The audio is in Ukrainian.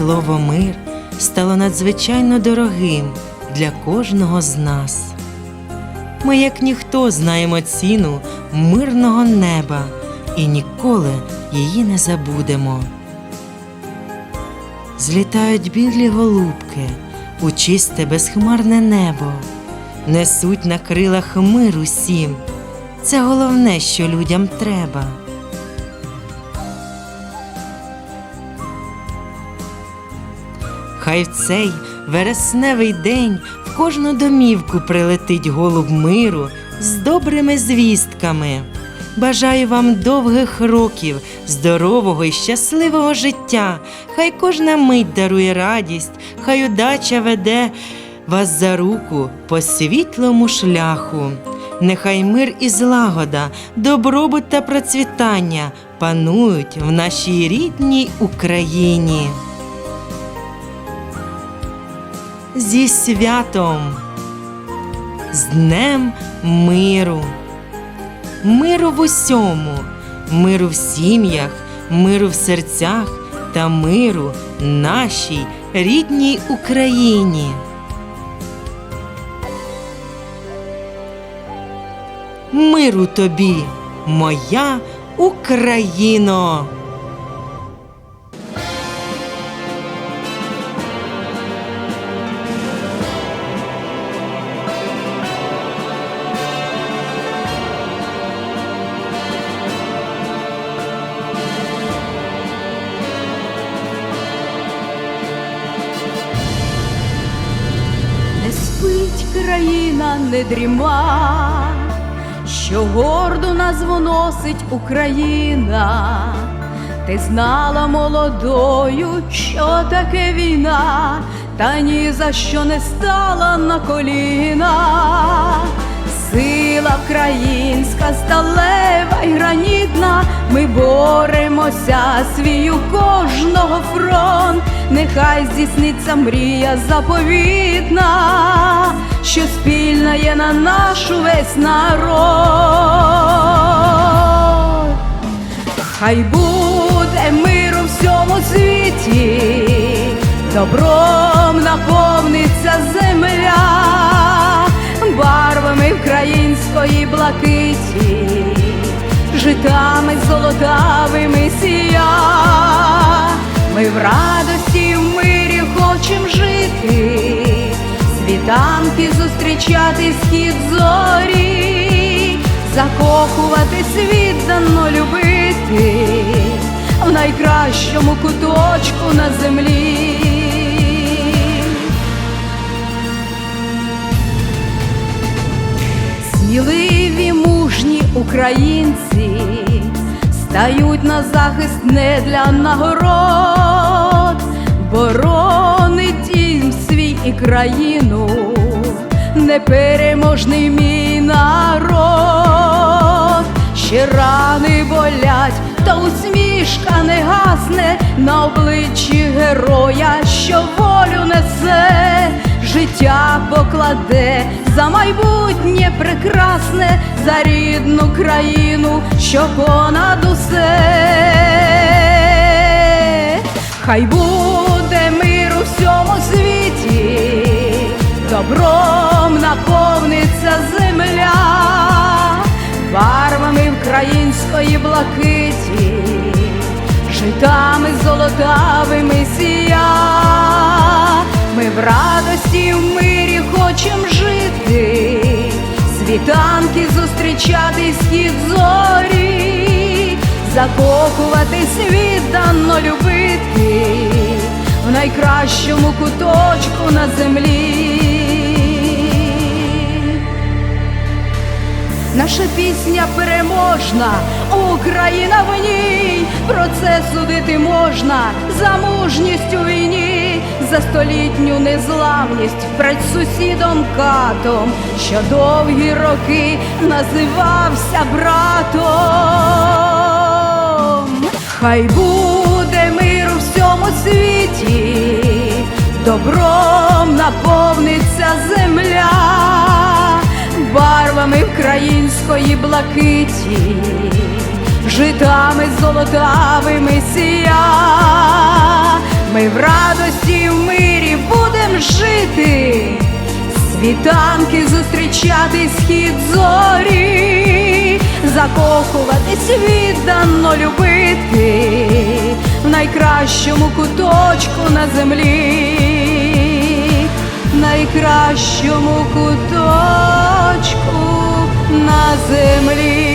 слово мир стало надзвичайно дорогим для кожного з нас. Ми, як ніхто, знаємо ціну мирного неба і ніколи її не забудемо. Злітають білі голубки у чисте безхмарне небо, несуть на крилах мир усім. Це головне, що людям треба. Хай в цей вересневий день в кожну домівку прилетить голуб миру з добрими звістками. Бажаю вам довгих років, здорового і щасливого життя. Хай кожна мить дарує радість, хай удача веде вас за руку по світлому шляху. Нехай мир і злагода, добробут та процвітання панують в нашій рідній Україні. Зі святом, з Днем миру, миру в усьому, миру в сім'ях, миру в серцях та миру нашій рідній Україні. Миру тобі, моя Україно! Країна, не дріма, що гордо назву носить Україна. Ти знала молодою, що таке війна, та ні за що не стала на коліна. Сила українська, сталева й гранітна, ми боремося, свій у кожного фронт, нехай здійсниться мрія заповітна, що спільна є на нашу весь народ. Хай буде мир у всьому світі, добром наповниться житами золотавими сія. Ми в радості в мирі хочем жити, світанки зустрічати схід зорі, закохуватись віддано любити в найкращому куточку на землі. Сміливі мужні українці стають на захист не для нагород, боронить дім свій і країну, непереможний мій народ, ще рани болять, та усмішка не гасне на обличчі героя, що волю несе, життя покладе за майбутнє прекрасне, за рідну країну, що понад усе. Хай буде мир у всьому світі, добром наповниться земля, барвами української блакиті, житами золотавими сія. Ми в зустрічати схід зорі, закохуватись віддано любити в найкращому куточку на землі. Наша пісня переможна, Україна в ній, про це судити можна за мужність у війні, за столітню незламність перед сусідом катом, що довгі роки називався братом. Хай буде мир у всьому світі, добром наповниться земля барвами української блакиті, житами золотавими сія. Ми в радості і в мирі будем жити, світанки зустрічати схід зорі, закохуватись віддано любити. В найкращому куточку на землі, найкращому куточку на землі.